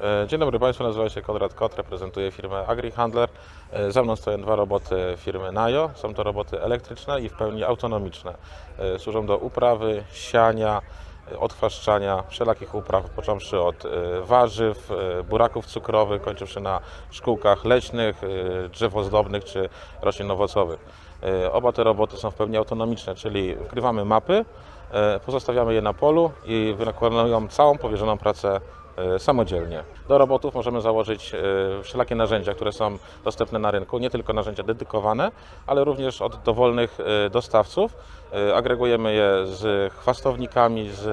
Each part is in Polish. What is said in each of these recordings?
E, Dzień dobry Państwu, nazywam się Konrad Kot, reprezentuję firmę AgriHandler. E, Za mną stoją dwa roboty firmy Najo. Są to roboty elektryczne i w pełni autonomiczne. E, Służą do uprawy, siania, odchwaszczania wszelakich upraw, począwszy od e, warzyw, e, buraków cukrowych, kończywszy na szkółkach leśnych, e, drzew ozdobnych czy roślin owocowych. Oba te roboty są w pełni autonomiczne, czyli wkrywamy mapy, pozostawiamy je na polu i wykonują całą powierzoną pracę samodzielnie. Do robotów możemy założyć e, wszelakie narzędzia, które są dostępne na rynku, nie tylko narzędzia dedykowane, ale również od dowolnych e, dostawców. E, Agregujemy je z chwastownikami, z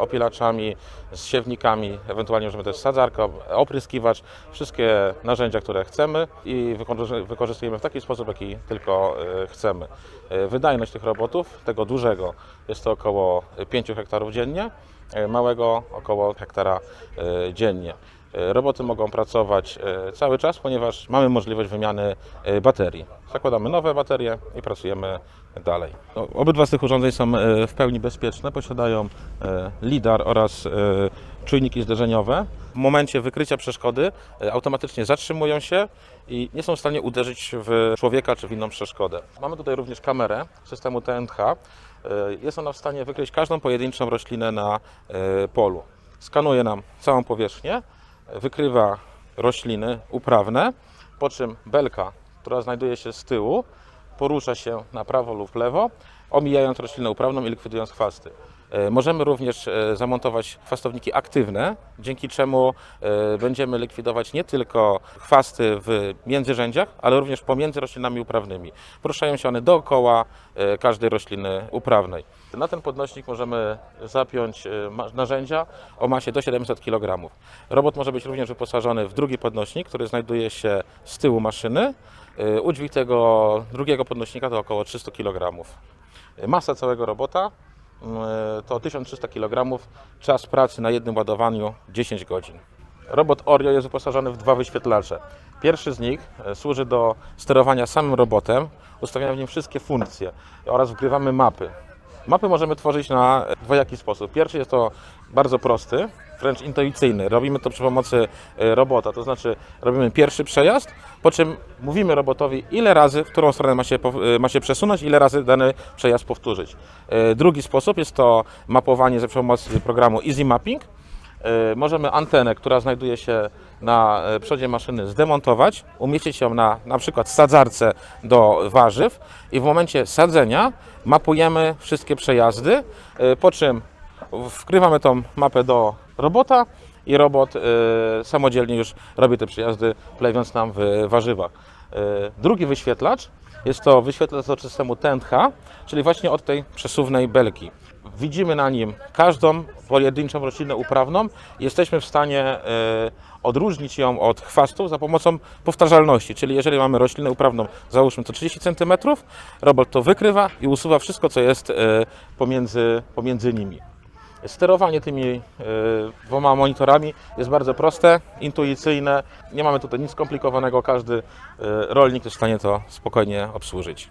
opilaczami, z siewnikami, ewentualnie możemy też sadzarkę, opryskiwacz, wszystkie narzędzia, które chcemy i wykorzy- wykorzystujemy w taki sposób, jaki tylko e, chcemy. E, Wydajność tych robotów, tego dużego, jest to około 5 hektarów dziennie, e, małego około hektara e, dziennie. E, Roboty mogą pracować e, cały czas, ponieważ mamy możliwość wymiany e, baterii. Zakładamy nowe baterie i pracujemy dalej. No, Obydwa z tych urządzeń są e, w pełni bezpieczne, posiadają e, lidar oraz e, czujniki zderzeniowe. Momencie wykrycia przeszkody e, automatycznie zatrzymują się i nie są w stanie uderzyć w człowieka czy w inną przeszkodę. Mamy tutaj również kamerę systemu TNH. E, Jest ona w stanie wykryć każdą pojedynczą roślinę na e, polu. Skanuje nam całą powierzchnię, wykrywa rośliny uprawne, po czym belka, która znajduje się z tyłu, porusza się na prawo lub lewo, omijając roślinę uprawną i likwidując chwasty. E, Możemy również e, zamontować chwastowniki aktywne, dzięki czemu e, będziemy likwidować nie tylko chwasty w międzyrzędziach, ale również pomiędzy roślinami uprawnymi. Poruszają się one dookoła każdej rośliny uprawnej. Na ten podnośnik możemy zapiąć narzędzia o masie do 700 kg. Robot może być również wyposażony w drugi podnośnik, który znajduje się z tyłu maszyny. E, Udźwig tego drugiego podnośnika to około 300 kg. Masa całego robota mm, to 1300 kg, czas pracy na jednym ładowaniu 10 godzin. Robot Oreo jest wyposażony w dwa wyświetlacze. Pierwszy z nich służy do sterowania samym robotem, ustawiamy w nim wszystkie funkcje oraz wgrywamy mapy. Mapy możemy tworzyć na dwojaki sposób. Pierwszy jest to bardzo prosty, wręcz intuicyjny. Robimy to przy pomocy e, robota, to znaczy robimy pierwszy przejazd, po czym mówimy robotowi, ile razy, w którą stronę ma się, e, ma się przesunąć, ile razy dany przejazd powtórzyć. E, Drugi sposób jest to mapowanie za pomocą programu Easy Mapping. Możemy antenę, która znajduje się na przodzie maszyny, zdemontować, umieścić ją na na przykład sadzarce do warzyw i w momencie sadzenia mapujemy wszystkie przejazdy, po czym wkrywamy tą mapę do robota i robot e, samodzielnie już robi te przejazdy, plewiąc nam w warzywach. E, Drugi wyświetlacz jest to wyświetlacz od systemu TNH, czyli właśnie od tej przesuwnej belki. Widzimy na nim każdą pojedynczą roślinę uprawną i jesteśmy w stanie e, odróżnić ją od chwastów za pomocą powtarzalności. Czyli jeżeli mamy roślinę uprawną, załóżmy to 30 cm, robot to wykrywa i usuwa wszystko, co jest e, pomiędzy, pomiędzy nimi. Sterowanie tymi e, dwoma monitorami jest bardzo proste, intuicyjne. Nie mamy tutaj nic skomplikowanego. Każdy e, rolnik jest w stanie to spokojnie obsłużyć.